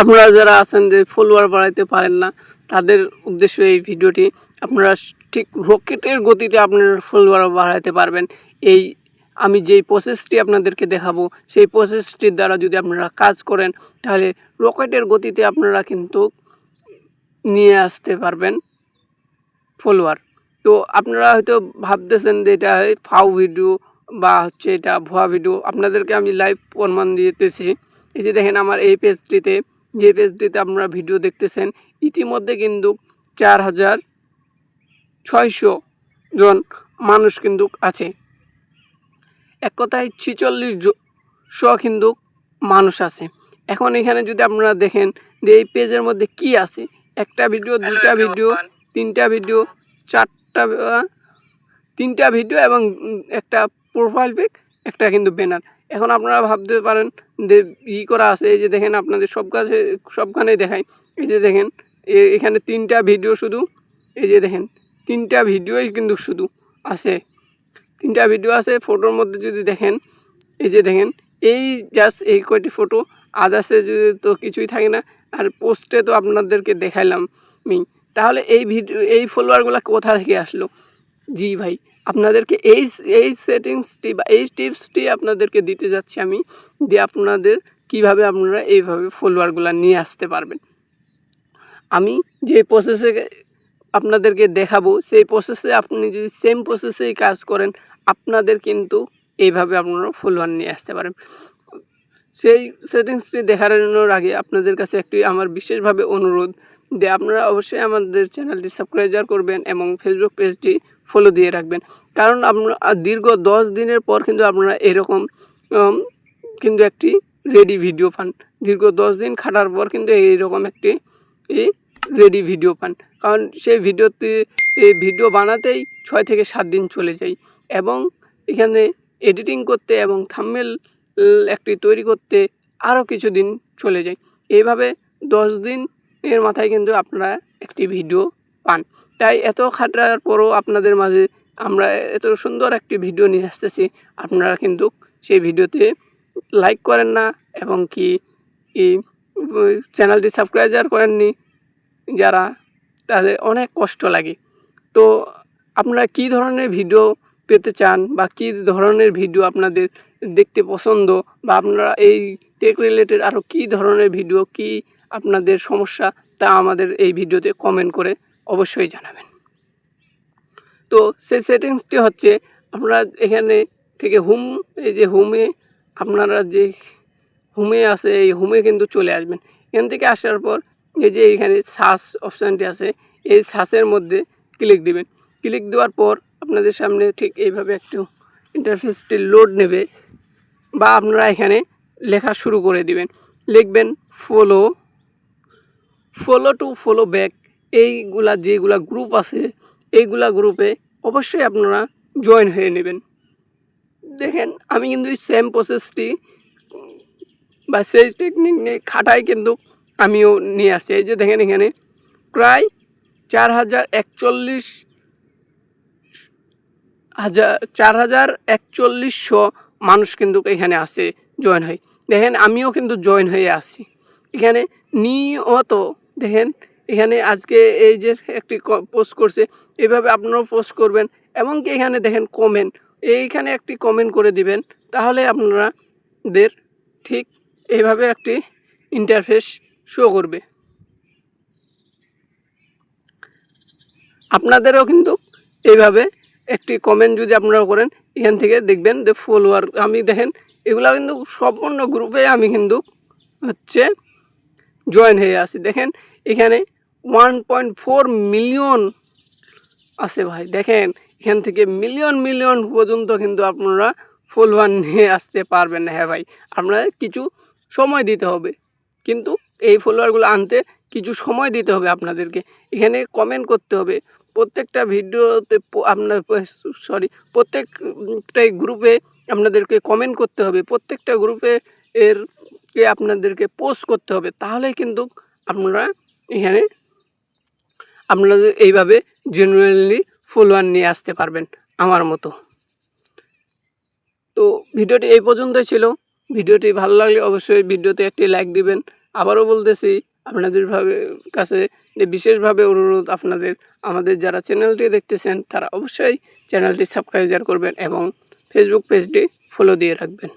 আপনারা যারা আছেন যে ফলোয়ার বাড়াইতে পারেন না, তাদের উদ্দেশ্যে এই ভিডিওটি। আপনারা ঠিক রকেটের গতিতে আপনার ফলোয়ার বাড়াইতে পারবেন। এই আমি যেই প্রসেসটি আপনাদেরকে দেখাবো, সেই প্রসেসটির দ্বারা যদি আপনারা কাজ করেন, তাহলে রকেটের গতিতে আপনারা কিন্তু নিয়ে আসতে পারবেন ফলোয়ার তো আপনারা হয়তো ভাবতেছেন যে এটা ফাউ ভিডিও বা হচ্ছে এটা ভুয়া ভিডিও। আপনাদেরকে আমি লাইভ প্রমাণ দিতেছি। এই যে দেখেন আমার এই পেজটিতে যে পেজটিতে আপনারা ভিডিও দেখতেছেন ইতিমধ্যে কিন্তু চার হাজার ছয়শো জন মানুষ কিন্তু আছে। এক কথায় ছিচল্লিশ শ কিন্তু মানুষ আছে। এখন এখানে যদি আপনারা দেখেন যে এই পেজের মধ্যে কি আছে একটা ভিডিও দুটা ভিডিও তিনটা ভিডিও চারটা তিনটা ভিডিও এবং একটা প্রোফাইল পিক একটা কিন্তু ব্যানার এখন আপনারা ভাবতে পারেন যে ই করা আছে, এই যে দেখেন আপনাদের সব কাছে, সবখানেই দেখাই। এই যে দেখেন এখানে তিনটা ভিডিও শুধু, এই যে দেখেন, তিনটা ভিডিওই কিন্তু শুধু আছে। তিনটা ভিডিও আছে, ফটোর মধ্যে যদি দেখেন, এই যে দেখেন, এই জাস্ট এই কয়টি ফটো আদার্সে যদি তো কিছুই থাকে না, আর পোস্টে তো আপনাদেরকে দেখাইলাম আমি তাহলে এই ভিডিও, এই ফলোয়ারগুলো কোথা থেকে আসলো? জি ভাই আপনাদেরকে এই এই সেটিংসটি বা এই টিপসটি আপনাদেরকে দিতে যাচ্ছি আমি যে আপনাদের কীভাবে আপনারা এইভাবে ফলোয়ারগুলো নিয়ে আসতে পারবেন। আমি যে প্রসেসে আপনাদেরকে দেখাবো, সেই প্রসেসে আপনি যদি সেম প্রসেসেই কাজ করেন, আপনাদের কিন্তু এইভাবে আপনারা ফলোয়ার নিয়ে আসতে পারেন। সেই সেটিংসটি দেখানোর আগে আপনাদের কাছে একটি আমার বিশেষভাবে অনুরোধ যে আপনারা অবশ্যই আমাদের চ্যানেলটি সাবস্ক্রাইবার করবেন এবং ফেসবুক পেজটি ফলো দিয়ে রাখবেন। কারণ আপনার দীর্ঘ দশ দিনের পর কিন্তু আপনারা এরকম কিন্তু একটি রেডি ভিডিও পান। দীর্ঘ দশ দিন খাটার পর কিন্তু এইরকম একটি রেডি ভিডিও পান। কারণ সেই ভিডিওতে এই ভিডিও বানাতেই ছয় থেকে সাত দিন চলে যায়। এবং এখানে এডিটিং করতে এবং থাম্বনেল একটি তৈরি করতে আরও কিছু দিন চলে যায়। এইভাবে দশ দিন এর মাথায় কিন্তু আপনারা একটি ভিডিও পান। তাই এত খাটার পরও আপনাদের মাঝে আমরা এত সুন্দর একটি ভিডিও নিয়ে আসতেছি। আপনারা কিন্তু সেই ভিডিওতে লাইক করেন না এবং কি চ্যানেলটি সাবস্ক্রাইবার করেননি, যারা, তাদের অনেক কষ্ট লাগে। তো আপনারা কী ধরনের ভিডিও পেতে চান বা কী ধরনের ভিডিও আপনাদের দেখতে পছন্দ বা আপনারা এই টেক রিলেটেড আরও কী ধরনের ভিডিও, কি আপনাদের সমস্যা তা আমাদের এই ভিডিওতে কমেন্ট করে অবশ্যই জানাবেন। তো সেই সেটিংসটি হচ্ছে আপনারা এখানে থেকে হুম, এই যে হুমে আপনারা যে হুমে আছে, এই হুমে কিন্তু চলে আসবেন। এখান থেকে আসার পর এই যে এখানে শ্বাস অপশানটি আছে, এই শ্বাসের মধ্যে ক্লিক দিবেন। ক্লিক দেওয়ার পর আপনাদের সামনে ঠিক এইভাবে একটু ইন্টারফেসটি লোড নেবে বা আপনারা এখানে লেখা শুরু করে দিবেন। লিখবেন follow follow to follow back এইগুলা যেগুলা গ্রুপ আছে, এইগুলা গ্রুপে অবশ্যই আপনারা জয়েন হয়ে নেবেন। দেখেন, আমি কিন্তু এই সেম প্রসেসটি বা সেই টেকনিক নিয়ে খাটাই কিন্তু আমিও নিয়ে আসি। এই যে দেখেন এখানে প্রায় চার হাজার একচল্লিশ হাজার, চার হাজার একচল্লিশশো মানুষ কিন্তু এখানে আসে জয়েন হয়। দেখেন, আমিও কিন্তু জয়েন হয়ে আসি। এখানে নিয়ত, দেখেন এখানে আজকে এই যে একটি পোস্ট করছে এইভাবে আপনারাও পোস্ট করবেন, এমনকি এখানে দেখেন কমেন্ট এইখানে একটি কমেন্ট করে দিবেন, তাহলে আপনারাদের ঠিক এইভাবে একটি ইন্টারফেস শো করবে। আপনাদেরও কিন্তু এইভাবে একটি কমেন্ট যদি আপনারা করেন, এখান থেকে দেখবেন যে ফলোয়ার আমি দেখেন এগুলা কিন্তু সম্পূর্ণ গ্রুপে আমি কিন্তু হচ্ছে জয়েন হয়ে আছি। দেখেন এখানে ওয়ান পয়েন্ট ফোর মিলিয়ন আছে ভাই। দেখেন, এখান থেকে মিলিয়ন মিলিয়ন পর্যন্ত কিন্তু আপনারা ফলোয়ার নিয়ে আসতে পারবেন না হ্যাঁ ভাই। আপনাদের কিছু সময় দিতে হবে। কিন্তু এই ফলোয়ারগুলো আনতে কিছু সময় দিতে হবে আপনাদেরকে। এখানে কমেন্ট করতে হবে। প্রত্যেকটা ভিডিওতে আপনার সরি প্রত্যেকটাই গ্রুপে আপনাদেরকে কমেন্ট করতে হবে। প্রত্যেকটা গ্রুপে এর কে আপনাদেরকে পোস্ট করতে হবে। তাহলে কিন্তু আপনারা এখানে আপনাদের এইভাবে জেনুয়েনলি ফলোয়ার নিয়ে আসতে পারবেন আমার মতো। তো ভিডিওটি এই পর্যন্তই ছিল। ভিডিওটি ভালো লাগলে অবশ্যই ভিডিওতে একটি লাইক দিবেন। আবারও বলতেছি, আপনাদের ভাবে কাছে যে বিশেষভাবে অনুরোধ আপনাদের, আমাদের যারা চ্যানেলটি দেখতেছেন, তারা অবশ্যই চ্যানেলটি সাবস্ক্রাইব করবেন এবং ফেসবুক পেজটি ফলো দিয়ে রাখবেন।